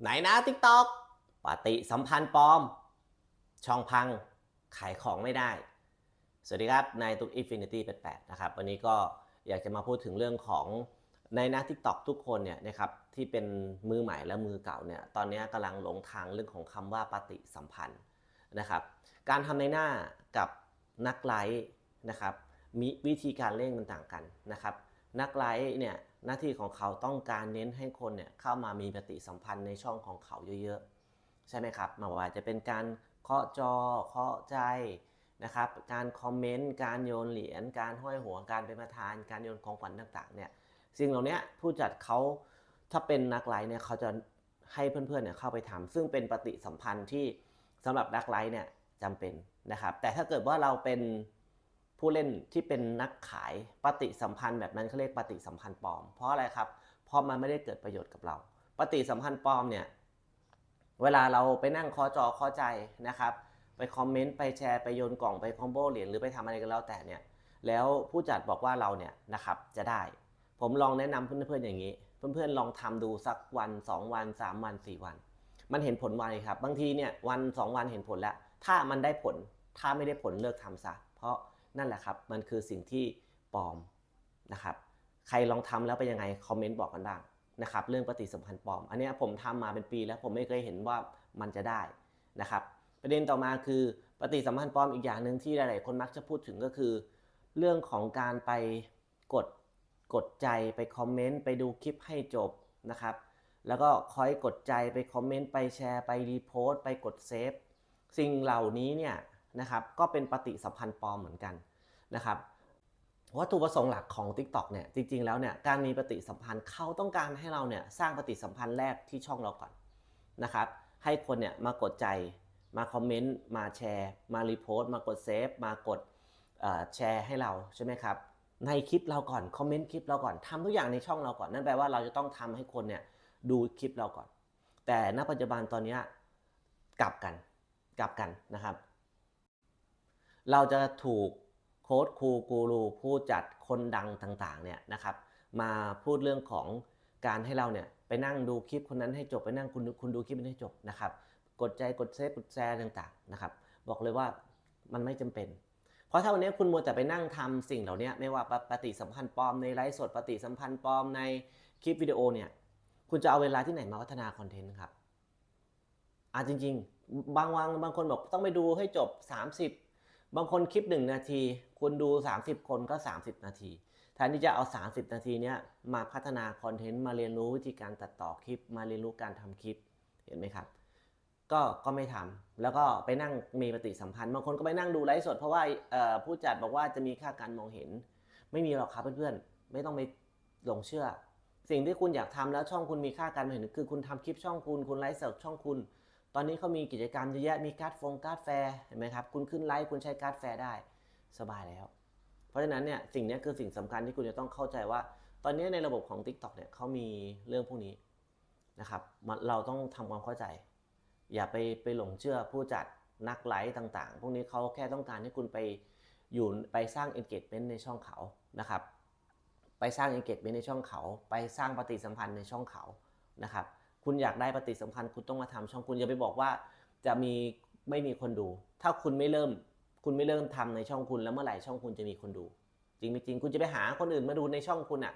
ไหนนะทิกตอกปฏิสัมพันธ์ปลอม ช่องพังขายของไม่ได้ สวัสดีครับนายตุ๊ก Infinity 88นะครับ วันนี้ก็อยากจะมาพูดถึงเรื่องของในนักทิกตอกทุกคนเนี่ยนะครับที่เป็นมือใหม่และมือเก่าเนี่ยตอนนี้กำลังหลงทางเรื่องของคำว่าปฏิสัมพันธ์นะครับ การทำในหน้ากับนักไลฟ์นะครับมีวิธีการเล่นมันต่างกันนะครับ นักไลฟ์เนี่ย หน้าที่ของเขาต้องการเน้นให้คนเนี่ยเข้ามามีปฏิสัมพันธ์ในช่องของเขาเยอะๆ ใช่ไหมครับมาว่าจะเป็นการเคาะจอเคาะใจนะครับ การคอมเมนต์ การโยนเหรียญ การห้อยหัว การเป็นประธาน การโยนของขวัญต่างๆ เนี่ย สิ่งเหล่านี้ผู้จัดเขาถ้าเป็นนักไลฟ์เนี่ยเขาจะให้เพื่อนๆเนี่ยเข้าไปทำซึ่งเป็นปฏิสัมพันธ์ที่สำหรับนักไลฟ์เนี่ยจำเป็นนะครับ แต่ถ้าเกิดว่าเราเป็น ผู้เล่นที่เป็นนักขายปฏิสัมพันธ์แบบนั้นเขาเรียกปฏิสัมพันธ์ปลอม เพราะอะไรครับ เพราะมันไม่ได้เกิดประโยชน์กับเรา ปฏิสัมพันธ์ปลอมเนี่ยเวลาเราไปนั่งคอจอคอใจนะครับ ไปคอมเมนต์ไปแชร์ไปโยนกล่องไปคอมโบเหรียญหรือไปทำอะไรก็แล้วแต่เนี่ยแล้วผู้จัดบอกว่าเราเนี่ยนะครับจะได้ ผมลองแนะนำเพื่อนๆอย่างนี้ เพื่อนๆลองทำดูสักวัน 2 วัน 3 วัน 4 วัน มันเห็นผลไวครับ บางทีเนี่ยวัน 2 วันเห็นผลแล้ว ถ้ามันได้ผลถ้าไม่ได้ผลเลิกทำซะเพราะ นั่นแหละครับ มันคือสิ่งที่ปลอมนะครับ ใครลองทำแล้วเป็นยังไงคอมเมนต์บอกกันบ้างนะครับ เรื่องปฏิสัมพันธ์ปลอม อันนี้ผมทำมาเป็นปีแล้วผมไม่เคยเห็นว่ามันจะได้นะครับ ประเด็นต่อมาคือปฏิสัมพันธ์ปลอมอีกอย่างหนึ่งที่หลาย ๆ คนมักจะพูดถึงก็คือ เรื่องของการไปกดกดใจไปคอมเมนต์ไปดูคลิปให้จบนะครับ แล้วก็คอยกดใจไปคอมเมนต์ไปแชร์ไปรีโพสต์ไปกดเซฟสิ่งเหล่านี้เนี่ย นะครับก็เป็นปฏิสัมพันธ์ปลอมเหมือนกันนะครับวัตถุประสงค์หลักของ TikTok เนี่ยจริงๆแล้วเนี่ยการมีปฏิสัมพันธ์เขาต้องการให้เราเนี่ยสร้างปฏิสัมพันธ์แรกที่ช่องเราก่อนนะครับให้คนเนี่ยมากดใจมาคอมเมนต์มาแชร์มารีโพสต์มากดเซฟมากดแชร์ให้เราใช่ไหมครับในคลิปเราก่อนคอมเมนต์คลิปเราก่อนทำทุกอย่างในช่องเราก่อนนั่นแปลว่าเราจะต้องทำให้คนเนี่ยดูคลิปเราก่อน แต่ณปัจจุบันตอนนี้กลับกันกลับกันนะครับ เราจะถูกโค้ดครูกูรูผู้จัดคนดังต่างๆเนี่ยนะครับมาพูดเรื่องของการให้เราเนี่ยไปนั่งดูคลิปคนนั้นให้จบไปนั่งคุณดูคุณดูคลิปนี้ให้จบนะครับกดใจกดเซฟกดแชร์ต่างๆนะครับบอกเลยว่ามันไม่จำเป็น เพราะถ้าวันนี้คุณมัวแต่ไปนั่งทำสิ่งเหล่านี้ไม่ว่าปฏิสัมพันธ์ปลอมในไลฟ์สดปฏิสัมพันธ์ปลอมในคลิปวิดีโอเนี่ยคุณจะเอาเวลาที่ไหนมาพัฒนาคอนเทนต์ครับอ่าจริง ๆ บางวันบางคนบอกต้องไปดูให้จบ 30 บางคนคลิป 1 นาที คุณดู 30 คนก็ 30 นาทีแทนที่จะเอา 30 นาทีเนี้ยมาพัฒนาคอนเทนต์มาเรียนรู้วิธีการตัดต่อคลิป มาเรียนรู้การทำคลิปเห็นไหมครับ ก็ก็ไม่ทำแล้วก็ไปนั่งมีปฏิสัมพันธ์บางคนก็ไปนั่งดูไลฟ์สดเพราะว่าผู้จัดบอกว่าจะมีค่าการมองเห็น ไม่มีหรอกครับเพื่อนๆไม่ต้องไปหลงเชื่อ สิ่งที่คุณอยากทำแล้วช่องคุณมีค่าการมองเห็น คือคุณทำคลิปช่องคุณคุณไลฟ์สดช่องคุณ ตอนนี้เขามีกิจกรรมเยอะแยะมีการ์ดฟงการ์ดแฟร์เห็นไหมครับคุณขึ้นไลฟ์คุณใช้การ์ดแฟร์ได้สบายแล้ว เพราะฉะนั้นเนี่ยสิ่งนี้คือสิ่งสำคัญที่คุณจะต้องเข้าใจว่า ตอนนี้ในระบบของ TikTok เนี่ยเขามีเรื่องพวกนี้นะครับเราต้องทำความเข้าใจ อย่าไปไปหลงเชื่อผู้จัดนักไลฟ์ต่างๆ พวกนี้เขาแค่ต้องการให้คุณไปอยู่ไปสร้าง engagement ในช่องเขานะครับ ไปสร้าง engagement ในช่องเขา ไปสร้างปฏิสัมพันธ์ในช่องเขานะครับ คุณอยากได้ปฏิสัมพันธ์คุณต้องมาทำช่องคุณอย่าไปบอกว่า จะมีไม่มีคนดู ถ้าคุณไม่เริ่ม คุณไม่เริ่มทำในช่องคุณแล้วเมื่อไหร่ช่องคุณจะมีคนดู จริงไม่จริงคุณจะไปหาคนอื่นมาดูในช่องคุณอะ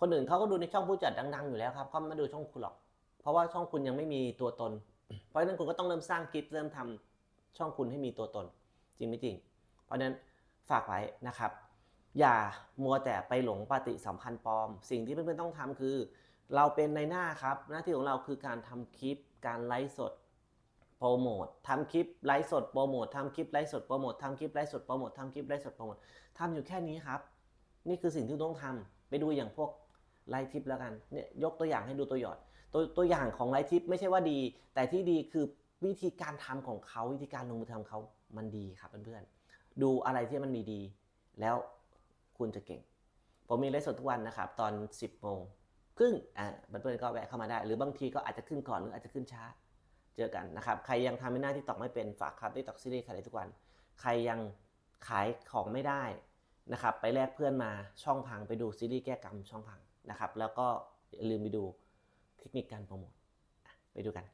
คนอื่นเขาก็ดูในช่องผู้จัดดังๆอยู่แล้วครับเขาไม่มาดูช่องคุณหรอก เพราะว่าช่องคุณยังไม่มีตัวตน เพราะฉะนั้นคุณก็ต้องเริ่มสร้างคลิปเริ่มทำช่องคุณให้มีตัวตน จริงไม่จริง เพราะฉะนั้นฝากไว้นะครับ อย่ามัวแต่ไปหลงปฏิสัมพันธ์ปลอม สิ่งที่เพื่อนๆต้องทำคือ เราเป็นในหน้าครับ หน้าที่ของเราคือการทำคลิปการไลฟ์สดโปรโมททำคลิปไลฟ์สดโปรโมททำคลิปไลฟ์สดโปรโมททำคลิปไลฟ์สดโปรโมททำคลิปไลฟ์สดโปรโมททำอยู่แค่นี้ครับ นี่คือสิ่งที่ต้องทำไปดูอย่างพวกไลฟ์ทิปแล้วกันเนี่ยยกตัวอย่างให้ดูตัวอย่างตัวตัวอย่างของไลฟ์ทิปไม่ใช่ว่าดี แต่ที่ดีคือวิธีการทำของเขาวิธีการลงมือทำเขามันดีครับเพื่อนๆดูอะไรที่มันมีดี แล้วคุณจะเก่ง ผมมีไลฟ์สดทุกวันนะครับ ตอน 10โมง ครึ่งอ่าเพื่อนๆก็แวะเข้ามาได้ หรือบางทีก็อาจจะขึ้นก่อนหรืออาจจะขึ้นช้า เจอกันนะครับ ใครยังทำไม่หน้าที่ตอกไม่เป็นฝากครับที่ตอกซีรีส์ขายได้ทุกวัน ใครยังขายของไม่ได้นะครับ ไปแลกเพื่อนมาช่องพังไปดูซีรีส์แก้กรรมช่องพังนะครับ แล้วก็อย่าลืมไปดูเทคนิคการโปรโมทไปดูกัน